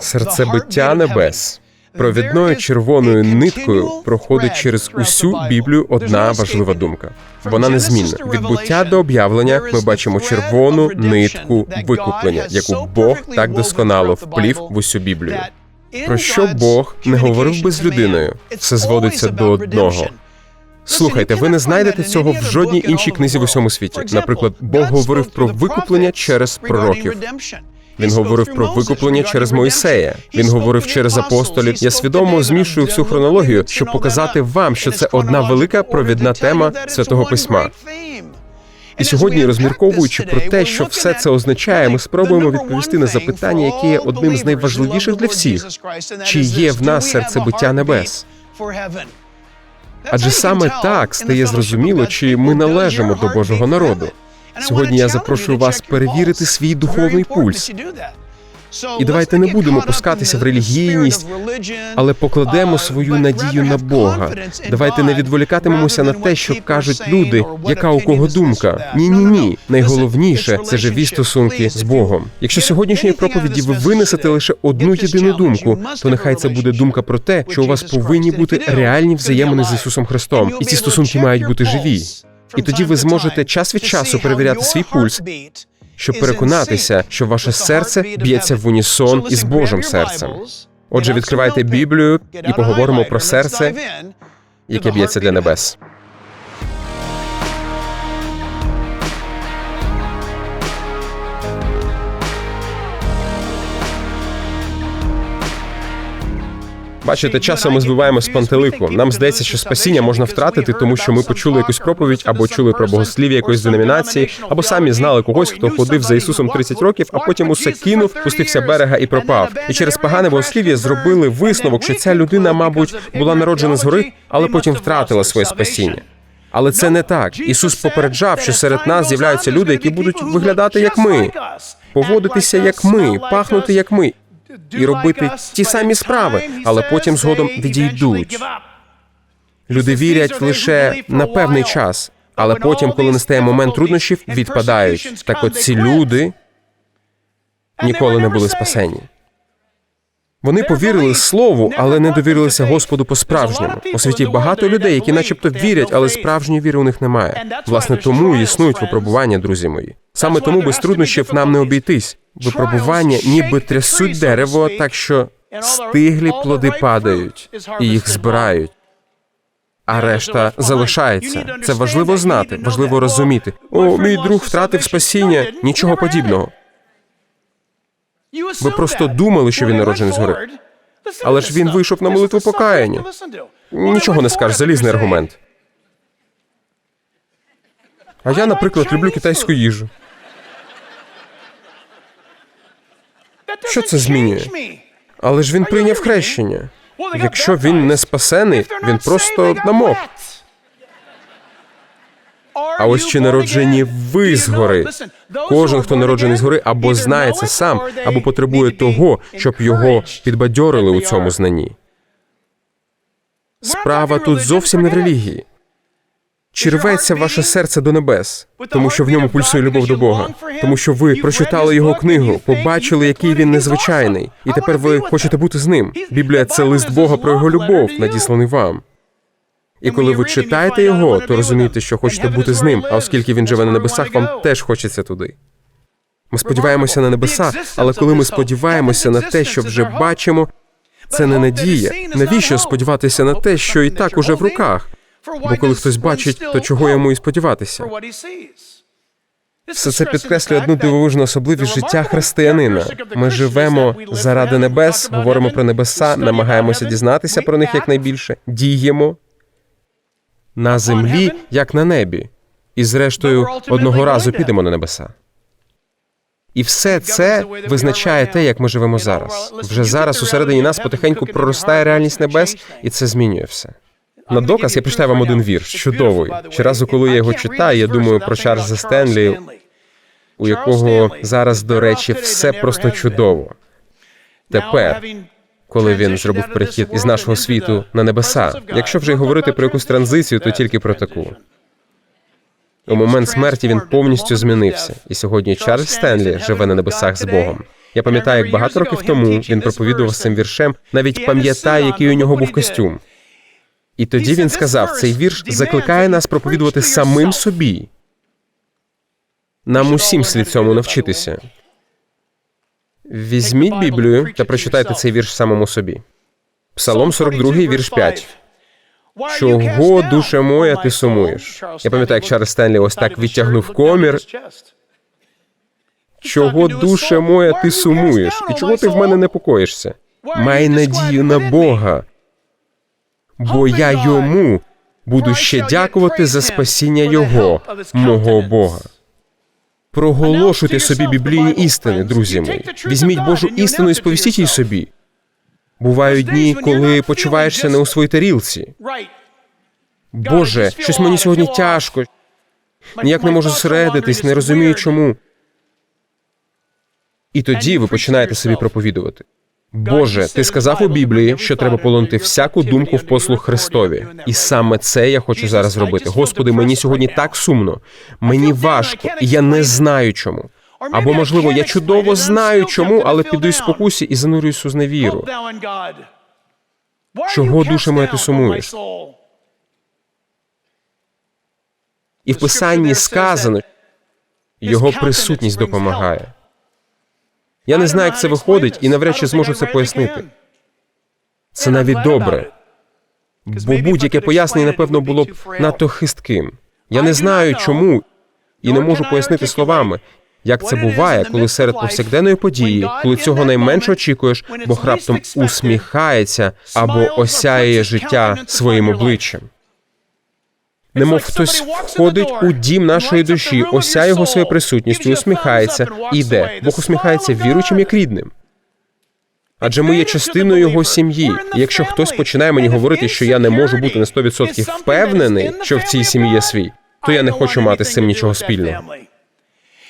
Серцебиття небес. Провідною червоною ниткою проходить через усю Біблію одна важлива думка. Вона незмінна. Від буття до об'явлення ми бачимо червону нитку викуплення, яку Бог так досконало вплів в усю Біблію. Про що Бог не говорив би з людиною, все зводиться до одного. Слухайте, ви не знайдете цього в жодній іншій книзі в усьому світі. Наприклад, Бог говорив про викуплення через пророків. Він говорив про викуплення через Моїсея. Він говорив через апостолів. Я свідомо змішую всю хронологію, щоб показати вам, що це одна велика провідна тема святого письма. І сьогодні, розмірковуючи про те, що все це означає, ми спробуємо відповісти на запитання, яке є одним з найважливіших для всіх: чи є в нас серцебиття небес? Адже саме так стає зрозуміло, чи ми належимо до Божого народу. Сьогодні я запрошую вас перевірити свій духовний пульс. І давайте не будемо пускатися в релігійність, але покладемо свою надію на Бога. Давайте не відволікатимемося на те, що кажуть люди, яка у кого думка. Ні, ні, ні. Найголовніше це живі стосунки з Богом. Якщо сьогоднішньої проповіді ви винесете лише одну єдину думку, то нехай це буде думка про те, що у вас повинні бути реальні взаємини з Ісусом Христом, і ці стосунки мають бути живі. І тоді ви зможете час від часу перевіряти свій пульс, щоб переконатися, що ваше серце б'ється в унісон із Божим серцем. Отже, відкривайте Біблію і поговоримо про серце, яке б'ється для небес. Бачите, часом ми збиваємо з пантелику. Нам здається, що спасіння можна втратити, тому що ми почули якусь проповідь або чули про богослів'я якоїсь деномінації, або самі знали когось, хто ходив за Ісусом 30 років, а потім усе кинув, пустився берега і пропав. І через погане богослів'я зробили висновок, що ця людина, мабуть, була народжена згори, але потім втратила своє спасіння. Але це не так. Ісус попереджав, що серед нас з'являються люди, які будуть виглядати як ми, поводитися як ми, пахнути як ми, і робити ті самі справи, але потім згодом відійдуть. Люди вірять лише на певний час, але потім, коли настає момент труднощів, відпадають. Так от ці люди ніколи не були спасені. Вони повірили слову, але не довірилися Господу по-справжньому. У світі багато людей, які, начебто, вірять, але справжньої віри у них немає. Власне, тому існують випробування, друзі мої. Саме тому без труднощів нам не обійтись. Випробування ніби трясуть дерево, так що стиглі плоди падають і їх збирають. А решта залишається. Це важливо знати, важливо розуміти. О, мій друг втратив спасіння. Нічого подібного. Ви просто думали, що він народжений згори. Але ж він вийшов на молитву покаяння. Нічого не скажеш, залізний аргумент. А я, наприклад, люблю китайську їжу. Що це змінює? Але ж він прийняв хрещення. Якщо він не спасений, він просто намок. А ось чи народжені ви згори? Кожен, хто народжений згори, або знає це сам, або потребує того, щоб його підбадьорили у цьому знанні. Справа тут зовсім не в релігії. Чи рветься ваше серце до небес, тому що в ньому пульсує любов до Бога, тому що ви прочитали його книгу, побачили, який він незвичайний, і тепер ви хочете бути з ним. Біблія це лист Бога про його любов, надісланий вам. І коли ви читаєте його, то розумієте, що хочете бути з ним. А оскільки він живе на небесах, вам теж хочеться туди. Ми сподіваємося на небеса, але коли ми сподіваємося на те, що вже бачимо, це не надія. Навіщо сподіватися на те, що і так уже в руках? Бо коли хтось бачить, то чого йому і сподіватися? Все це підкреслює одну дивовижну особливість життя християнина. Ми живемо заради небес, говоримо про небеса, намагаємося дізнатися про них якнайбільше, діємо на землі, як на небі, і зрештою одного разу підемо на небеса. І все це визначає те, як ми живемо зараз. Вже зараз усередині нас потихеньку проростає реальність небес, і це змінює все. На доказ я прочитаю вам один вірш, чудовий. Щоразу, коли я його читаю, я думаю про Чарльза Стенлі, у якого зараз, до речі, все просто чудово. Тепер, коли він зробив перехід із нашого світу на небеса, якщо вже й говорити про якусь транзицію, то тільки про таку. У момент смерті він повністю змінився, і сьогодні Чарльз Стенлі живе на небесах з Богом. Я пам'ятаю, як багато років тому він проповідував цим віршем, навіть пам'ятаю, який у нього був костюм. І тоді він сказав: цей вірш закликає нас проповідувати самим собі. Нам усім слід цьому навчитися. Візьміть Біблію та прочитайте цей вірш самому собі. Псалом 42, вірш 5. Чого, душе моя, ти сумуєш? Я пам'ятаю, як Чарльз Стенлі ось так відтягнув комір. Чого, душе моя, ти сумуєш? І чого ти в мене непокоїшся? Май надію на Бога, бо я йому буду ще дякувати за спасіння Його, мого Бога. Проголошуйте собі біблійні істини, друзі мої. Візьміть Божу істину і сповістіть її собі. Бувають дні, коли почуваєшся не у своїй тарілці. Боже, щось мені сьогодні тяжко. Ніяк не можу зосередитись, не розумію чому. І тоді ви починаєте собі проповідувати. Боже, ти сказав у Біблії, що треба полонити всяку думку в послуг Христові, і саме це я хочу зараз зробити. Господи, мені сьогодні так сумно, мені важко, і я не знаю чому. Або можливо, я чудово знаю чому, але піддаюсь спокусі і занурююсь у зневіру. Чого, душа моя, ти сумуєш? І в писанні сказано, його присутність допомагає. Я не знаю, як це виходить, і навряд чи зможу це пояснити. Це навіть добре, бо будь-яке пояснення, напевно, було б надто хистким. Я не знаю, чому, і не можу пояснити словами, як це буває, коли серед повсякденної події, коли цього найменше очікуєш, Бог раптом усміхається або осяє життя своїм обличчям. Немов хтось входить у дім нашої душі, осяє його своєю присутністю, усміхається і йде. Бог усміхається віруючим як рідним. Адже ми є частиною його сім'ї. І якщо хтось починає мені говорити, що я не можу бути на 100% впевнений, що в цій сім'ї є свій, то я не хочу мати з цим нічого спільного.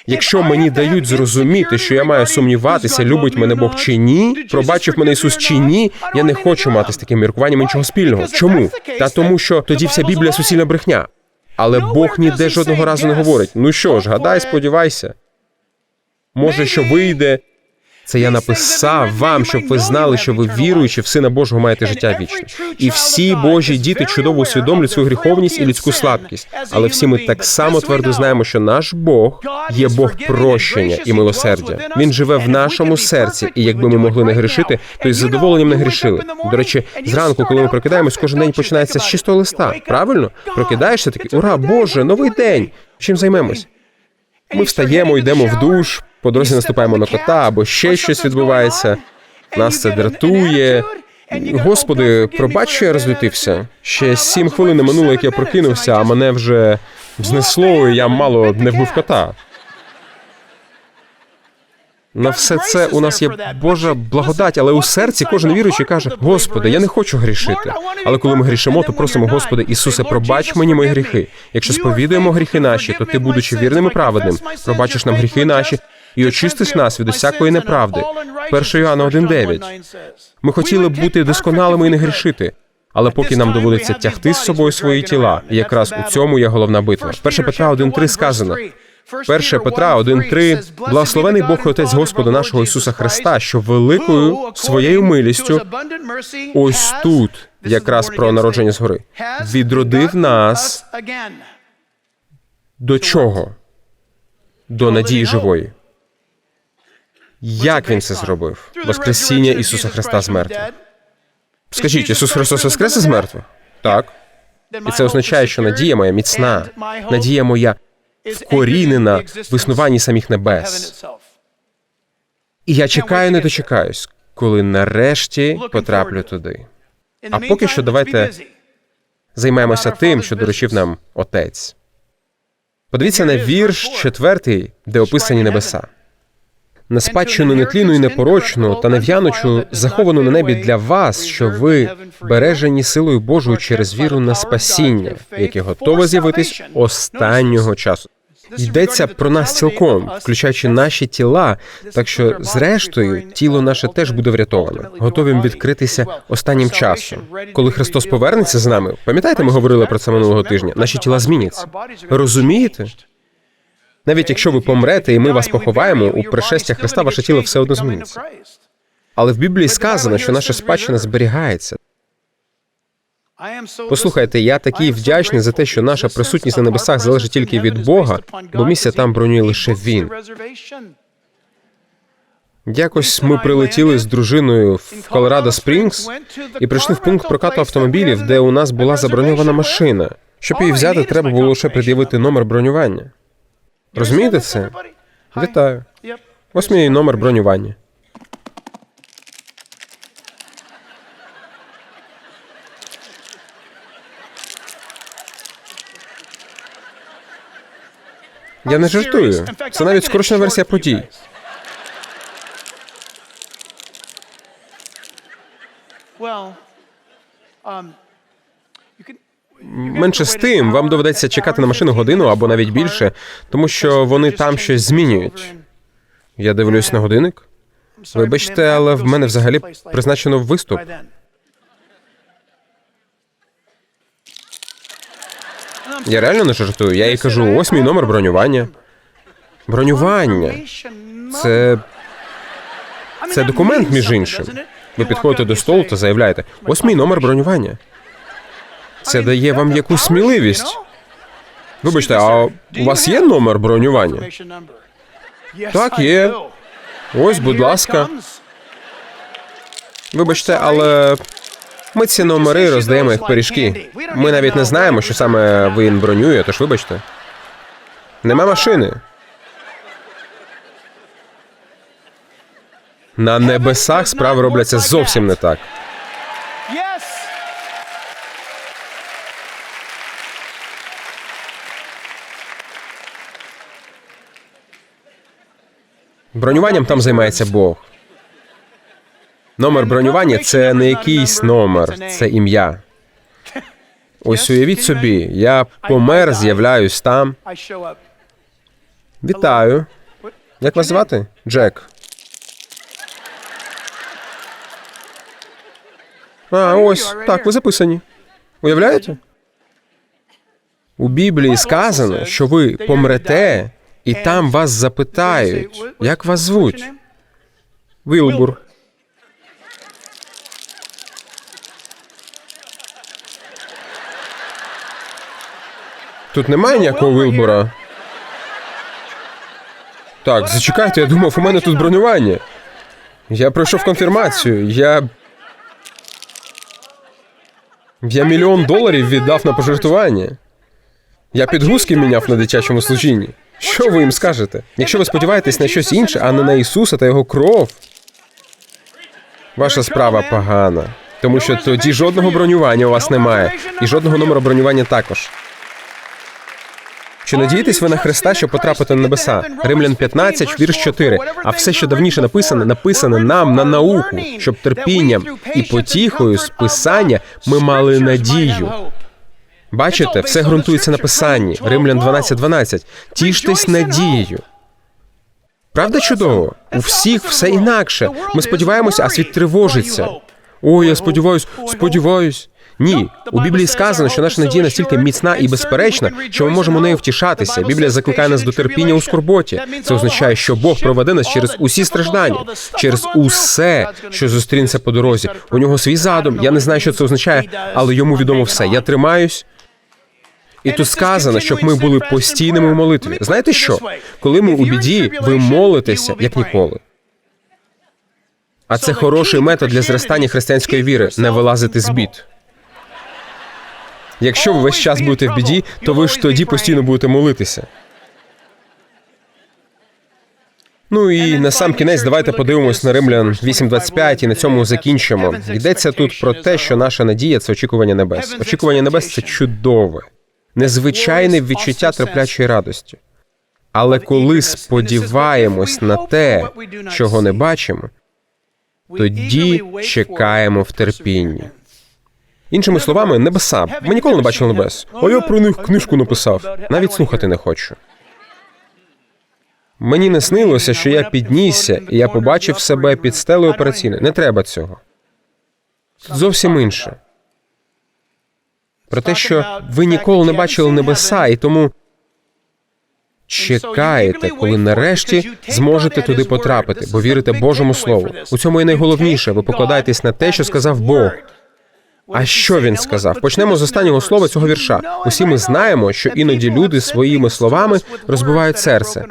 Якщо мені дають зрозуміти, що я маю сумніватися, любить мене Бог чи ні, пробачив мене Ісус чи ні, я не хочу мати з таким міркуванням нічого спільного. Чому? Та тому, що тоді вся Біблія суцільна брехня. Але Бог ніде жодного разу не говорить: ну що ж, гадай, сподівайся. Може, що вийде. Це я написав вам, щоб ви знали, що ви віруючи в Сина Божого маєте життя вічне. І всі Божі діти чудово усвідомлюють свою гріховність і людську слабкість. Але всі ми так само твердо знаємо, що наш Бог є Бог прощення і милосердя. Він живе в нашому серці, і якби ми могли не грішити, то із задоволенням не грішили. До речі, зранку, коли ми прокидаємось, кожен день починається з чистого листа. Правильно? Прокидаєшся такий, ура, Боже, новий день. Чим займемось? Ми встаємо, йдемо в душ, по дорозі наступаємо на кота або ще щось відбувається. Нас це дратує. Господи, пробач, що я розлютився. Ще сім хвилин минуло, як я прокинувся, а мене вже знесло, і я мало не вбив кота. На все це у нас є Божа благодать, але у серці кожен віруючий каже: Господи, я не хочу грішити. Але коли ми грішимо, то просимо, Господи, Ісусе, пробач мені мої гріхи. Якщо сповідуємо гріхи наші, то ти, будучи вірним і праведним, пробачиш нам гріхи наші і очистиш нас від усякої неправди. 1 Йоанна 1,9. Ми хотіли б бути досконалими і не грішити. Але поки нам доводиться тягти з собою свої тіла, і якраз у цьому є головна битва. 1 Петра 1.3 сказано. 1 Петра 1.3 Благословений Бог і Отець Господа нашого Ісуса Христа, що великою своєю милістю ось тут, якраз про народження згори, відродив нас до чого? До надії живої. Як він це зробив? Воскресіння Ісуса Христа з мертвих. Скажіть, Ісус Христос воскрес із мертвих? Так. І це означає, що надія моя міцна, надія моя вкорінена в існуванні самих небес. І я чекаю, не дочекаюсь, коли нарешті потраплю туди. А поки що давайте займаємося тим, що доручив нам Отець. Подивіться на вірш четвертий, де описані небеса. На спадщину нетліну і непорочну та нев'яночу, заховану на небі для вас, що ви бережені силою Божою через віру на спасіння, яке готове з'явитись останнього часу. Йдеться про нас цілком, включаючи наші тіла, так що, зрештою, тіло наше теж буде врятоване, готовим відкритися останнім часом. Коли Христос повернеться з нами, пам'ятаєте, ми говорили про це минулого тижня. Наші тіла зміняться. Розумієте? Навіть якщо ви помрете і ми вас поховаємо, у пришестя Христа ваше тіло все одно зміниться. Але в Біблії сказано, що наша спадщина зберігається. Послухайте, я такий вдячний за те, що наша присутність на небесах залежить тільки від Бога, бо місце там бронює лише Він. Якось ми прилетіли з дружиною в Колорадо Спрінгс і прийшли в пункт прокату автомобілів, де у нас була заброньована машина. Щоб її взяти, треба було лише пред'явити номер бронювання. Розумієте це? Вітаю. Ось мій номер бронювання. Я не жартую. Це навіть скорочена версія подій. Менше з тим, вам доведеться чекати на машину годину або навіть більше, тому що вони там щось змінюють. Я дивлюсь на годинник. Вибачте, але в мене взагалі призначено виступ. Я реально не жартую. Я їй кажу, ось мій номер бронювання. Бронювання. Це. Це документ, між іншим. Ви підходите до столу та заявляєте, ось мій номер бронювання. Це дає вам якусь сміливість. Вибачте, а у вас є номер бронювання? Так, є. Ось, будь ласка. Вибачте, але ми ці номери роздаємо як пиріжки. Ми навіть не знаємо, що саме він бронює, тож вибачте. Нема машини. На небесах справи робляться зовсім не так. Бронюванням там займається Бог. Номер бронювання це не якийсь номер, це ім'я. Ось уявіть собі, я помер, з'являюсь там. Вітаю. Як вас звати? Джек. А, ось так, ви записані. Уявляєте? У Біблії сказано, що ви помрете, і там вас запитають, як вас звуть? Вілбур. Тут немає ніякого Вілбура. Так, зачекайте, я думав, у мене тут бронювання. Я пройшов конфірмацію. Я. Я мільйон доларів віддав на пожертвування. Я підгузки міняв на дитячому служінні. Що ви їм скажете? Якщо ви сподіваєтесь на щось інше, а не на Ісуса та його кров, ваша справа погана. Тому що тоді жодного бронювання у вас немає, і жодного номера бронювання також. Чи надієтесь ви на Христа, щоб потрапити на небеса? Римлян 15, вірш 4. А все, що давніше написане, написане нам на науку, щоб терпінням і потіхою з писання ми мали надію. Бачите, все ґрунтується на писанні. Римлян 12, 12. Тіштесь надією. Правда чудово? У всіх все інакше. Ми сподіваємося, а світ тривожиться. О, я сподіваюсь, сподіваюсь. Ні, у Біблії сказано, що наша надія настільки міцна і безперечна, що ми можемо нею втішатися. Біблія закликає нас до терпіння у скорботі. Це означає, що Бог проведе нас через усі страждання, через усе, що зустрінеться по дорозі. У нього свій задум. Я не знаю, що це означає, але йому відомо все. Я тримаюсь. І тут сказано, щоб ми були постійними в молитві. Знаєте що? Коли ми у біді, ви молитеся як ніколи. А це хороший метод для зростання християнської віри не вилазити з бід. Якщо ви весь час будете в біді, то ви ж тоді постійно будете молитися. Ну і на сам кінець давайте подивимось на римлян 8.25 і на цьому закінчимо. Йдеться тут про те, що наша надія це очікування небес. Очікування небес це чудове, незвичайне відчуття терплячої радості. Але коли сподіваємось на те, чого не бачимо, тоді чекаємо в терпінні. Іншими словами, небеса. Ми ніколи не бачили небес. А я про них книжку написав. Навіть слухати не хочу. Мені не снилося, що я піднісся, і я побачив себе під стелею операційної. Не треба цього. Тут зовсім інше. Про те, що ви ніколи не бачили небеса, і тому чекаєте, коли нарешті зможете туди потрапити, бо вірите Божому Слову. У цьому і найголовніше. Ви покладаєтесь на те, що сказав Бог. А що він сказав? Почнемо з останнього слова цього вірша. Усі ми знаємо, що іноді люди своїми словами розбивають серце.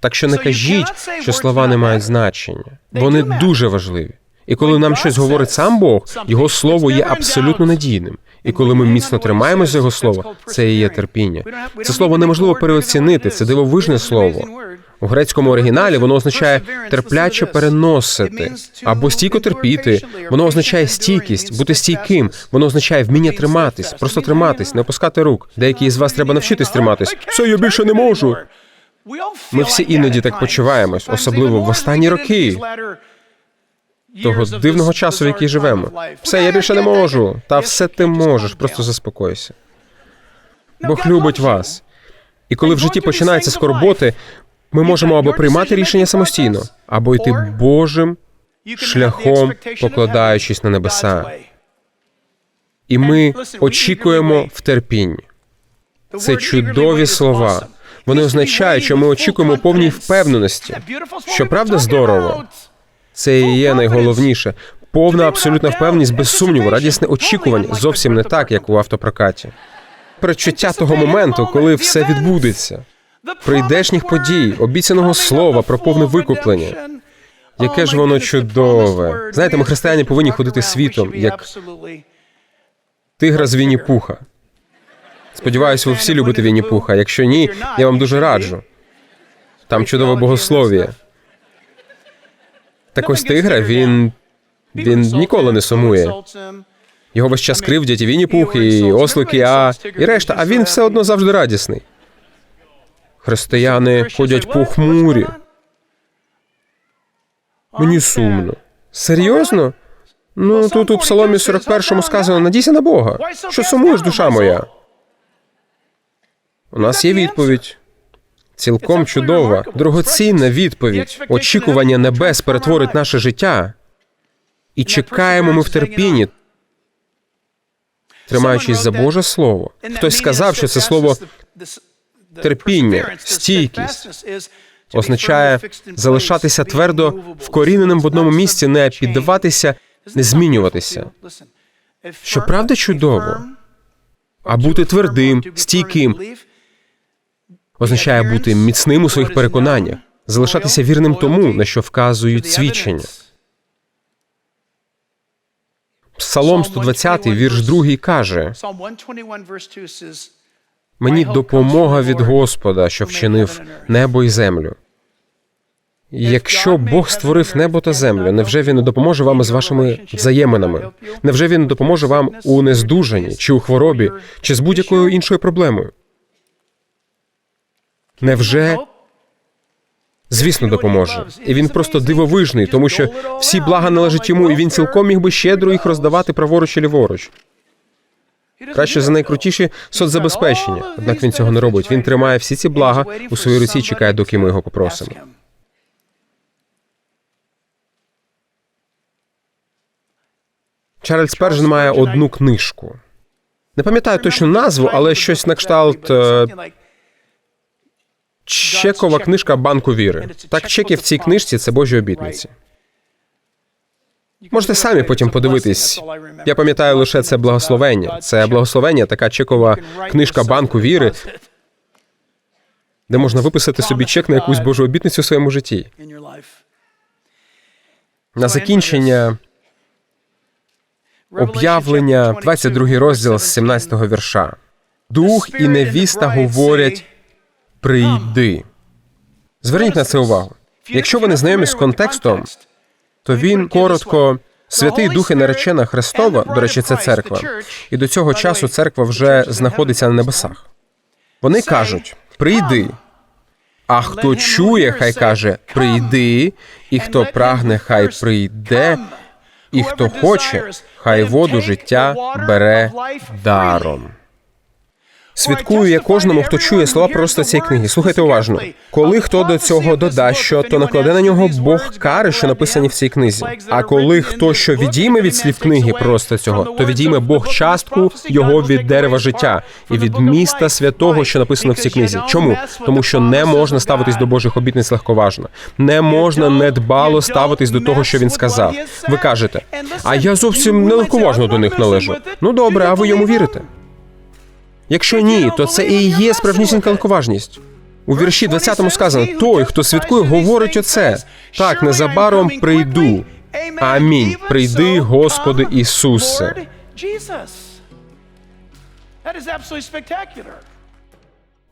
Так що не кажіть, що слова не мають значення. Вони дуже важливі. І коли нам щось говорить сам Бог, його слово є абсолютно надійним. І коли ми міцно тримаємося його слова, це і є терпіння. Це слово неможливо переоцінити. Це дивовижне слово. У грецькому оригіналі воно означає терпляче переносити або стійко терпіти. Воно означає стійкість, бути стійким. Воно означає вміння триматись, просто триматись, не опускати рук. Деякі із вас треба навчитись триматись. Все, я більше не можу. Ми всі іноді так почуваємось, особливо в останні роки Того дивного часу, в який живемо. Все, я більше не можу. Та все ти можеш, просто заспокойся. Бог любить вас. І коли в житті починаються скорботи, ми можемо або приймати рішення самостійно, або йти Божим шляхом, покладаючись на небеса. І ми очікуємо в терпінні. Це чудові слова. Вони означають, що ми очікуємо повній впевненості. Що правда здорово? Це і є найголовніше. Повна абсолютна впевненість, без сумніву, радісне очікування зовсім не так, як у автопрокаті. Передчуття того моменту, коли все відбудеться, прийдешніх подій, обіцяного слова про повне викуплення. Яке ж воно чудове. Знаєте, ми християни повинні ходити світом, як тигра з Вінні Пуха. Сподіваюся, ви всі любите Вінні Пуха. Якщо ні, я вам дуже раджу. Там чудове богослов'я. Так ось тигра, він. Він ніколи не сумує. Його весь час кривдять і Вінні Пух, і ослики, а і решта, а він все одно завжди радісний. Християни ходять похмурі. Мені сумно. Серйозно? Ну, тут у Псаломі 41 сказано: надійся на Бога. Що сумуєш, душа моя? У нас є відповідь. Цілком чудова, дорогоцінна відповідь. Очікування небес перетворить наше життя. І чекаємо ми в терпінні, тримаючись за Боже Слово. Хтось сказав, що це слово терпіння, стійкість означає залишатися твердо вкоріненим в одному місці, не піддаватися, не змінюватися. Що правда чудово, а бути твердим, стійким означає бути міцним у своїх переконаннях, залишатися вірним тому, на що вказують свідчення. Псалом 120, вірш 2 каже: Мені допомога від Господа, що вчинив небо і землю. Якщо Бог створив небо та землю, невже він не допоможе вам з вашими взаєминами? Невже він не допоможе вам у нездужанні, чи у хворобі, чи з будь-якою іншою проблемою? Невже звісно допоможе? І він просто дивовижний, тому що всі блага належать йому, і він цілком міг би щедро їх роздавати праворуч і ліворуч. Краще за найкрутіші соцзабезпечення. Однак він цього не робить. Він тримає всі ці блага у своїй руці, і чекає, доки ми його попросимо. Чарльз Пержен має одну книжку. Не пам'ятаю точну назву, але щось на кшталт е, чекова книжка банку віри. Так, чеки в цій книжці це Божі обітниці. Можете самі потім подивитись. Я пам'ятаю лише це благословення. Це благословення, така чекова книжка банку віри, де можна виписати собі чек на якусь Божу обітницю в своєму житті. На закінчення об'явлення, 22 розділ з 17 вірша. Дух і невіста говорять прийди. Зверніть на це увагу. Якщо ви не знайомі з контекстом, то він коротко. Святий Дух і наречена Христова, до речі, це церква, і до цього часу церква вже знаходиться на небесах. Вони кажуть: прийди. А хто чує, хай каже прийди, і хто прагне, хай прийде, і хто хоче, хай воду життя бере даром. Свідкую я кожному, хто чує слова просто цієї книги. Слухайте уважно. Коли хто до цього додащо, то накладе на нього Бог кари, що написані в цій книзі. А коли хто що відійме від слів книги просто цього, то відійме Бог частку його від дерева життя і від міста святого, що написано в цій книзі. Чому? Тому що не можна ставитись до Божих обітниць легковажно. Не можна недбало ставитись до того, що він сказав. Ви кажете, а я зовсім не легковажно до них належу. Ну добре, а ви йому вірите? Якщо ні, то це і є справжнісінька легковажність. У вірші 20 сказано: той, хто святкує, говорить оце. Так, незабаром прийду. Амінь. Прийди, Господи Ісусе.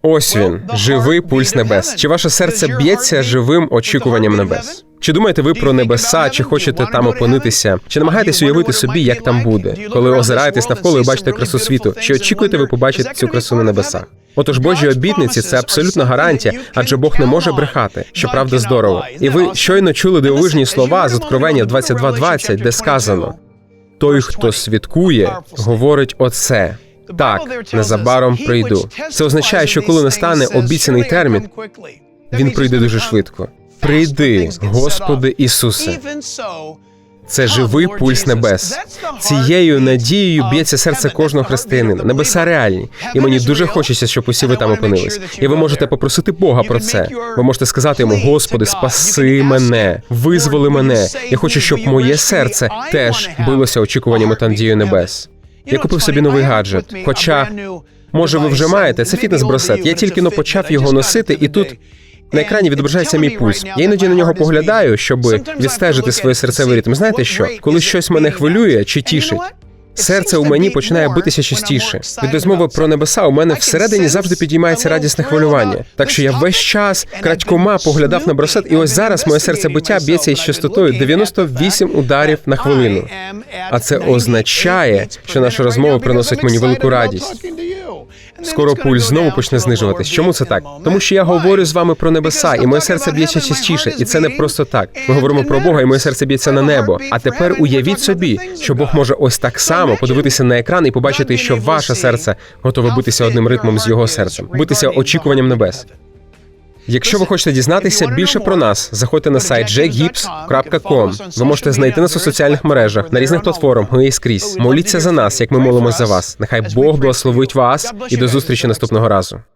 Ось він, живий пульс небес. Чи ваше серце б'ється живим очікуванням небес? Чи думаєте ви про небеса, чи хочете там опинитися? Чи намагаєтесь уявити собі, як там буде, коли озираєтесь навколо і бачите красу світу? Чи очікуєте ви побачити цю красу на небесах? Отож, Божі обітниці це абсолютна гарантія, адже Бог не може брехати, що правда здорово. І ви щойно чули дивовижні слова з Откровення 22.20, де сказано: той, хто свідкує, говорить оце. Так, незабаром прийду. Це означає, що коли настане обіцяний термін, він прийде дуже швидко. Прийди, Господи Ісусе. Це живий пульс небес. Цією надією б'ється серце кожного християнина. Небеса реальні, і мені дуже хочеться, щоб усі ви там опинились. І ви можете попросити Бога про це. Ви можете сказати йому: Господи, спаси мене, визволи мене. Я хочу, щоб моє серце теж билося очікуваннями та надією небес. Я купив собі новий гаджет. Хоча, може, ви вже маєте це фітнес-бросет. Я тільки но почав його носити, і тут на екрані відображається мій пульс. Я іноді на нього поглядаю, щоб відстежити своє серцевий ритм. Знаєте що? Коли щось мене хвилює чи тішить, серце у мені починає битися частіше. Від розмови про небеса у мене всередині завжди підіймається радісне хвилювання. Так що я весь час крадькома поглядав на бросет, і ось зараз моє серце биття б'ється із частотою 98 ударів на хвилину. А це означає, що наша розмова приносить мені велику радість. Скоро пульс знову почне знижуватись. Чому це так? Тому що я говорю з вами про небеса, і моє серце б'ється частіше, і це не просто так. Ми говоримо про Бога, і моє серце б'ється на небо. А тепер уявіть собі, що Бог може ось так само подивитися на екран і побачити, що ваше серце готове битися одним ритмом з його серцем, битися очікуванням небес. Якщо ви хочете дізнатися більше про нас, заходьте на сайт jgips.com. Ви можете знайти нас у соціальних мережах на різних платформах. Ми є скрізь. Моліться за нас, як ми молимо за вас. Нехай Бог благословить вас і до зустрічі наступного разу.